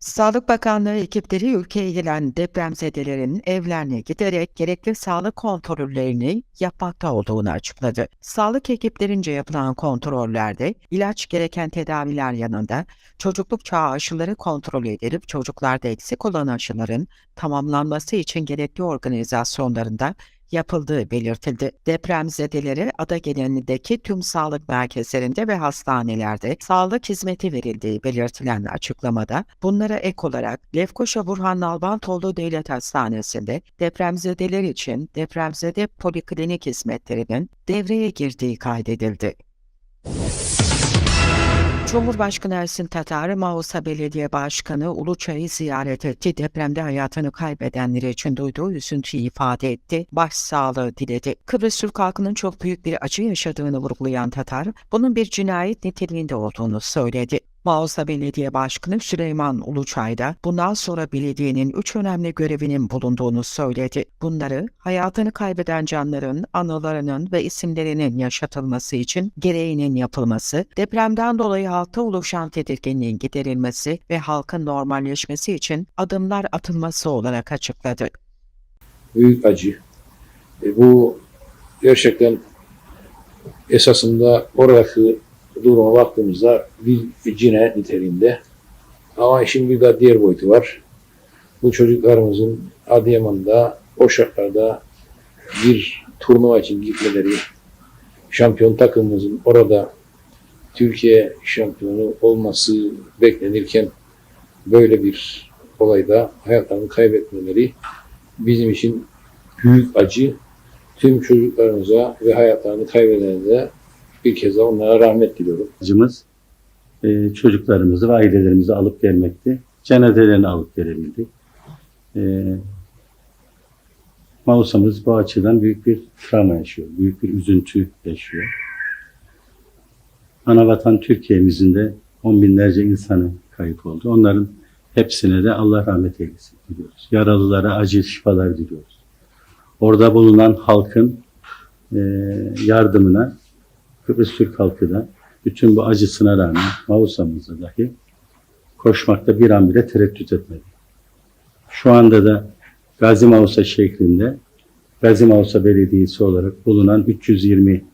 Sağlık Bakanlığı ekipleri ülkeye gelen depremzedelerin evlerine giderek gerekli sağlık kontrollerini yapmakta olduğunu açıkladı. Sağlık ekiplerince yapılan kontrollerde ilaç gereken tedaviler yanında çocukluk çağı aşıları kontrol edilip çocuklarda eksik olan aşıların tamamlanması için gerekli organizasyonlarında yapıldığı belirtildi. Depremzedelere ada genelindeki tüm sağlık merkezlerinde ve hastanelerde sağlık hizmeti verildiği belirtilen açıklamada bunlara ek olarak Lefkoşa Burhan Nalbantoğlu Devlet Hastanesi'nde depremzedeler için depremzede poliklinik hizmetlerinin devreye girdiği kaydedildi. Cumhurbaşkanı Ersin Tatar, Mausa Belediye Başkanı Uluçay'ı ziyaret etti. Depremde hayatını kaybedenler için duyduğu üzüntüyü ifade etti. Başsağlığı diledi. Kıbrıs Türk halkının çok büyük bir acı yaşadığını vurgulayan Tatar, bunun bir cinayet niteliğinde olduğunu söyledi. Mausa Belediye Başkanı Süleyman Uluçay da bundan sonra belediyenin üç önemli görevinin bulunduğunu söyledi. Bunları hayatını kaybeden canların anılarının ve isimlerinin yaşatılması için gereğinin yapılması, depremden dolayı halkta oluşan tedirginliğin giderilmesi ve halkın normalleşmesi için adımlar atılması olarak açıkladı. büyük acı. E, bu gerçekten esasında oradaki duruma baktığımızda bir cine niteliğinde. Ama işin bir de diğer boyutu var. Bu çocuklarımızın Adıyaman'da o bir turnuva için gitmeleri, şampiyon takımımızın orada Türkiye şampiyonu olması beklenirken böyle bir olayda hayatlarını kaybetmeleri bizim için büyük acı. Tüm çocuklarımıza ve hayatlarını kaybedenlere bir kez daha onlara rahmet diliyorum. amacımız e, çocuklarımızı ve ailelerimizi alıp gelmekti. Cenazelerini alıp gelebildik. E, Mausamız bu açıdan büyük bir travma yaşıyor. Büyük bir üzüntü yaşıyor. Anavatan Türkiye'mizin de on binlerce insanı kayıp oldu. Onların hepsine de Allah rahmet eylesin diliyoruz. Yaralılara acil şifalar diliyoruz. Orada bulunan halkın e, yardımına Kıbrıs Türk halkı da bütün bu acısına rağmen Mausamızda dahi koşmakta bir an bile tereddüt etmedi. Şu anda da Gazi Mausa şehrinde Gazi Mausa Belediyesi olarak bulunan 320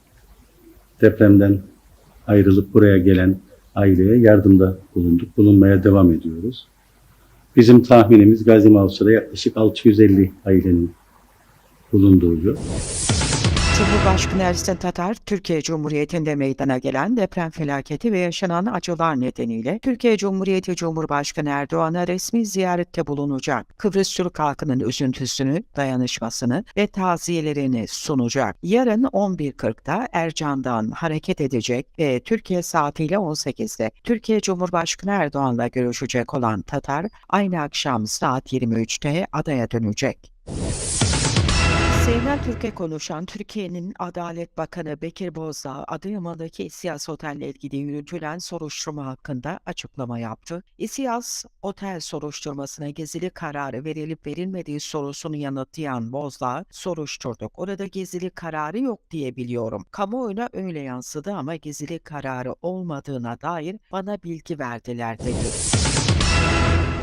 depremden ayrılıp buraya gelen aileye yardımda bulunduk. Bulunmaya devam ediyoruz. Bizim tahminimiz Gazi Mausa'da yaklaşık 650 ailenin bulunduğu. Cumhurbaşkanı Ersin Tatar, Türkiye Cumhuriyeti'nde meydana gelen deprem felaketi ve yaşanan acılar nedeniyle Türkiye Cumhuriyeti Cumhurbaşkanı Erdoğan'a resmi ziyarette bulunacak. Kıbrıs Türk halkının üzüntüsünü, dayanışmasını ve taziyelerini sunacak. Yarın 11.40'da Ercan'dan hareket edecek ve Türkiye saatiyle 18'de Türkiye Cumhurbaşkanı Erdoğan'la görüşecek olan Tatar, aynı akşam saat 23'te adaya dönecek. CNN Türkiye konuşan Türkiye'nin Adalet Bakanı Bekir Bozdağ, Adıyaman'daki İSİAS Otel'le ilgili yürütülen soruşturma hakkında açıklama yaptı. İSİAS Otel soruşturmasına gezili kararı verilip verilmediği sorusunu yanıtlayan Bozdağ, soruşturduk. Orada gezili kararı yok diye biliyorum. Kamuoyuna öyle yansıdı ama gezili kararı olmadığına dair bana bilgi verdiler dedi.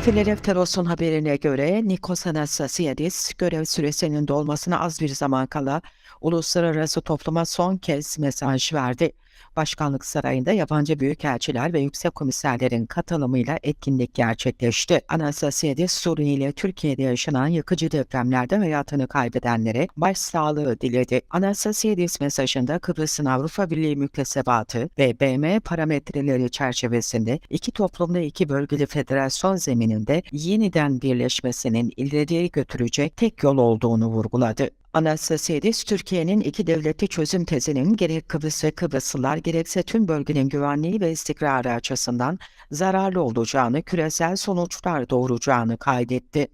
Filadelfia'nın haberine göre Nikos Anastasiadis görev süresinin dolmasına az bir zaman kala uluslararası topluma son kez mesaj verdi. Başkanlık Sarayı'nda yabancı büyükelçiler ve yüksek komiserlerin katılımıyla etkinlik gerçekleşti. Anastasiadis Suriye ile Türkiye'de yaşanan yıkıcı depremlerde hayatını kaybedenlere başsağlığı diledi. Anastasiadis mesajında Kıbrıs'ın Avrupa Birliği müktesebatı ve BM parametreleri çerçevesinde iki toplumda iki bölgeli federasyon zemininde yeniden birleşmesinin ileriye götürecek tek yol olduğunu vurguladı. Anastasiadis, Türkiye'nin iki devletli çözüm tezinin gerek Kıbrıs ve Kıbrıslılar gerekse tüm bölgenin güvenliği ve istikrarı açısından zararlı olacağını, küresel sonuçlar doğuracağını kaydetti.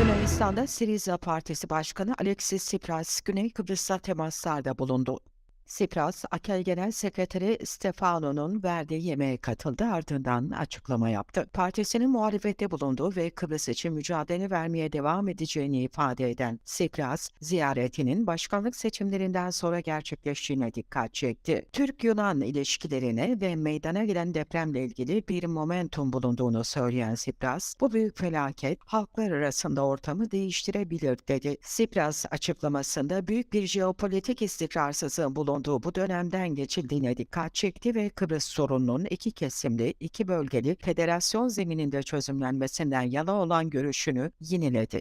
Yunanistan'da Siriza Partisi Başkanı Alexis Tsipras, Güney Kıbrıs'ta temaslarda bulundu. Sipras, AKEL Genel Sekreteri Stefano'nun verdiği yemeğe katıldı ardından açıklama yaptı. Partisinin muhalefette bulunduğu ve Kıbrıs için mücadele vermeye devam edeceğini ifade eden Sipras, ziyaretinin başkanlık seçimlerinden sonra gerçekleştiğine dikkat çekti. Türk-Yunan ilişkilerine ve meydana gelen depremle ilgili bir momentum bulunduğunu söyleyen Sipras, bu büyük felaket halklar arasında ortamı değiştirebilir dedi. Sipras açıklamasında büyük bir jeopolitik istikrarsızlığın bulunduğu bu dönemden geçildiğine dikkat çekti ve Kıbrıs sorununun iki kesimli, iki bölgeli federasyon zemininde çözümlenmesinden yana olan görüşünü yineledi.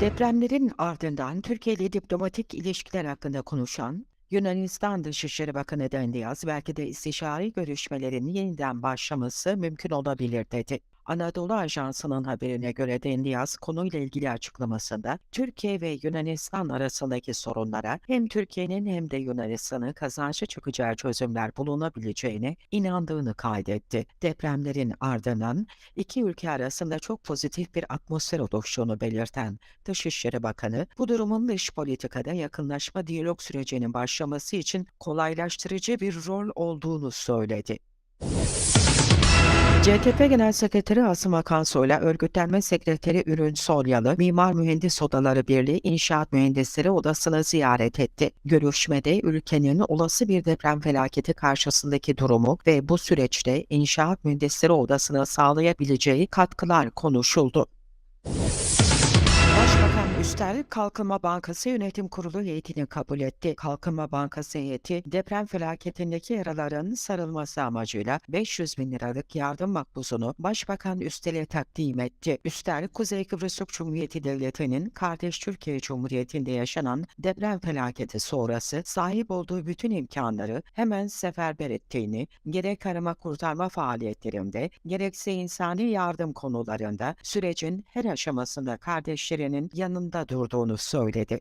Depremlerin ardından Türkiye ile diplomatik ilişkiler hakkında konuşan Yunanistan Dışişleri Bakanı Dendiaz belki de istişari görüşmelerin yeniden başlaması mümkün olabilir dedi. Anadolu Ajansı'nın haberine göre Dendiaz konuyla ilgili açıklamasında Türkiye ve Yunanistan arasındaki sorunlara hem Türkiye'nin hem de Yunanistan'ın kazançlı çıkacağı çözümler bulunabileceğine inandığını kaydetti. Depremlerin ardından iki ülke arasında çok pozitif bir atmosfer oluştuğunu belirten Dışişleri Bakanı, bu durumun dış politikada yakınlaşma diyalog sürecinin başlaması için kolaylaştırıcı bir rol olduğunu söyledi. CTP Genel Sekreteri Asım Akansu ile Örgütlenme Sekreteri Ürün Solyalı, Mimar Mühendis Odaları Birliği İnşaat Mühendisleri Odası'nı ziyaret etti. Görüşmede ülkenin olası bir deprem felaketi karşısındaki durumu ve bu süreçte İnşaat Mühendisleri Odası'na sağlayabileceği katkılar konuşuldu. Başbakan Üstel, Kalkınma Bankası Yönetim Kurulu heyetini kabul etti. Kalkınma Bankası heyeti, deprem felaketindeki yaraların sarılması amacıyla 500 bin liralık yardım makbuzunu Başbakan Üstel'e takdim etti. Üstel, Kuzey Kıbrıs Türk Cumhuriyeti Devleti'nin kardeş Türkiye Cumhuriyeti'nde yaşanan deprem felaketi sonrası sahip olduğu bütün imkanları hemen seferber ettiğini, gerek arama kurtarma faaliyetlerinde, gerekse insani yardım konularında sürecin her aşamasında kardeşlerinin yanında durduğunu söyledi.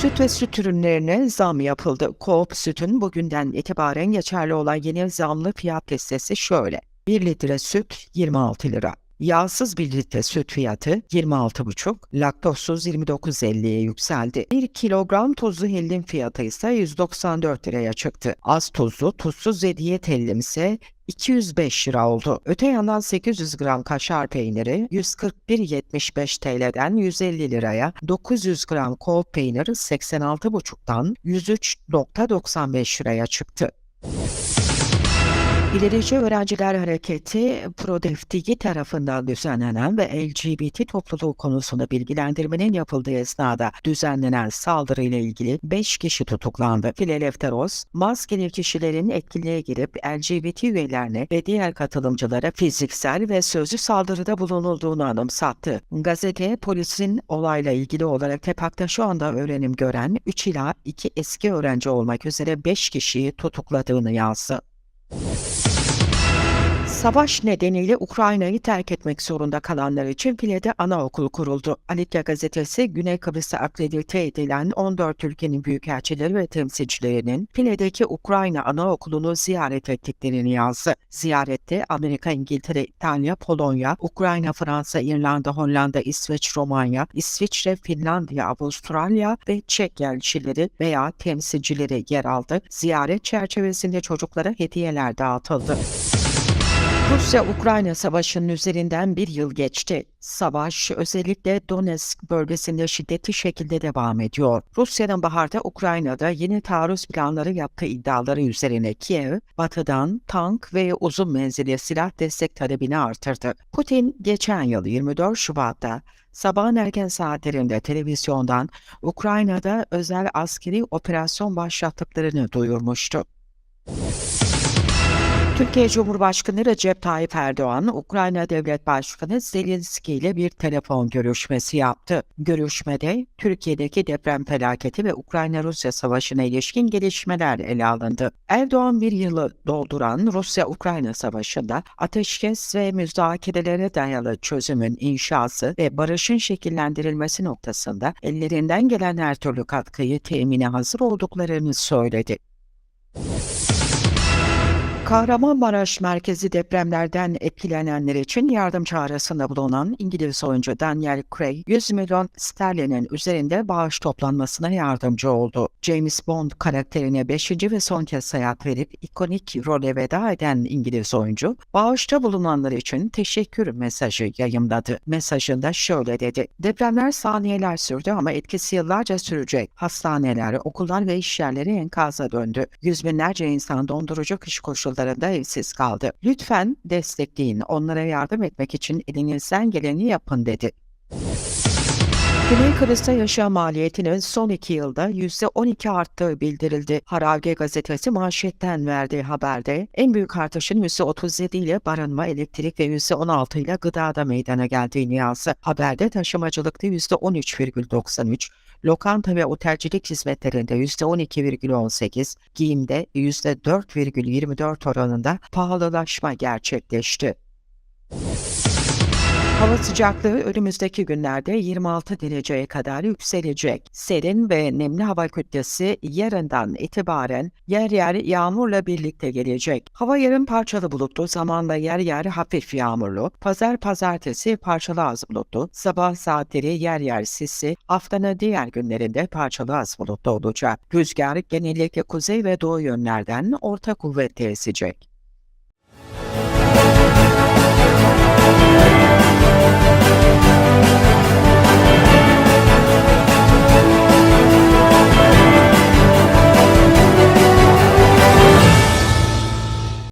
Süt ve süt ürünlerine zam yapıldı. Coop Süt'ün bugünden itibaren geçerli olan yeni zamlı fiyat listesi şöyle. 1 litre süt 26 lira. Yağsız 1 litre süt fiyatı 26,5, laktozsuz 29.50'ye yükseldi. 1 kilogram tuzlu hellim fiyatı ise 194 liraya çıktı. Az tuzlu, tuzsuz ve diyet hellim ise 205 lira oldu. Öte yandan 800 gram kaşar peyniri 141.75 TL'den 150 liraya, 900 gram kol peyniri 86,5'tan 103.95 liraya çıktı. İlerici Öğrenciler Hareketi, Prodefdigi tarafından düzenlenen ve LGBT topluluğu konusunda bilgilendirmenin yapıldığı esnada düzenlenen saldırıyla ilgili 5 kişi tutuklandı. Filelefteros, maskeli kişilerin etkinliğe girip LGBT üyelerine ve diğer katılımcılara fiziksel ve sözlü saldırıda bulunulduğunu anımsattı. Gazete, polisin olayla ilgili olarak Tepak'ta şu anda öğrenim gören 3 ila 2 eski öğrenci olmak üzere 5 kişiyi tutukladığını yazdı. Savaş nedeniyle Ukrayna'yı terk etmek zorunda kalanlar için File'de anaokul kuruldu. Alikya gazetesi Güney Kıbrıs'a akredite edilen 14 ülkenin büyükelçileri ve temsilcilerinin File'deki Ukrayna anaokulunu ziyaret ettiklerini yazdı. Ziyarette Amerika, İngiltere, İtalya, Polonya, Ukrayna, Fransa, İrlanda, Hollanda, İsveç, Romanya, İsviçre, Finlandiya, Avustralya ve Çek elçileri veya temsilcileri yer aldı. Ziyaret çerçevesinde çocuklara hediyeler dağıtıldı. Rusya-Ukrayna savaşının üzerinden bir yıl geçti. Savaş özellikle Donetsk bölgesinde şiddetli şekilde devam ediyor. Rusya'nın baharda Ukrayna'da yeni taarruz planları yaptığı iddiaları üzerine Kiev, batıdan tank ve uzun menzilli silah destek talebini artırdı. Putin geçen yıl 24 Şubat'ta sabahın erken saatlerinde televizyondan Ukrayna'da özel askeri operasyon başlattıklarını duyurmuştu. Türkiye Cumhurbaşkanı Recep Tayyip Erdoğan, Ukrayna Devlet Başkanı Zelenski ile bir telefon görüşmesi yaptı. Görüşmede Türkiye'deki deprem felaketi ve Ukrayna-Rusya savaşına ilişkin gelişmeler ele alındı. Erdoğan bir yılı dolduran Rusya-Ukrayna savaşında ateşkes ve müzakerelere dayalı çözümün inşası ve barışın şekillendirilmesi noktasında ellerinden gelen her türlü katkıyı temine hazır olduklarını söyledi. Kahramanmaraş merkezi depremlerden etkilenenler için yardım çağrısında bulunan İngiliz oyuncu Daniel Craig 100 milyon sterlinin üzerinde bağış toplanmasına yardımcı oldu. James Bond karakterine 5. ve son kez hayat verip ikonik role veda eden İngiliz oyuncu, bağışta bulunanlar için teşekkür mesajı yayımladı. Mesajında şöyle dedi. Depremler saniyeler sürdü ama etkisi yıllarca sürecek. Hastaneler, okullar ve iş yerleri enkaza döndü. Yüz binlerce insan dondurucu kış koşullarında evsiz kaldı. Lütfen destekleyin, onlara yardım etmek için elinizden geleni yapın dedi. Güney Kıbrıs'ta yaşam maliyetinin son iki yılda %12 arttığı bildirildi. Haravge gazetesi manşetten verdiği haberde en büyük artışın %37 ile barınma, elektrik ve %16 ile gıdada meydana geldiğini yazdı. Haberde taşımacılıkta %13,93, lokanta ve otelcilik hizmetlerinde %12,18, giyimde %4,24 oranında pahalılaşma gerçekleşti. Hava sıcaklığı önümüzdeki günlerde 26 dereceye kadar yükselecek. Serin ve nemli hava kütlesi yarından itibaren yer yer yağmurla birlikte gelecek. Hava yarın parçalı bulutlu, zamanla yer yer hafif yağmurlu. Pazar pazartesi parçalı az bulutlu. Sabah saatleri yer yer sisli. Haftanın diğer günlerinde parçalı az bulutlu olacak. Rüzgar genellikle kuzey ve doğu yönlerden orta kuvvetle esecek.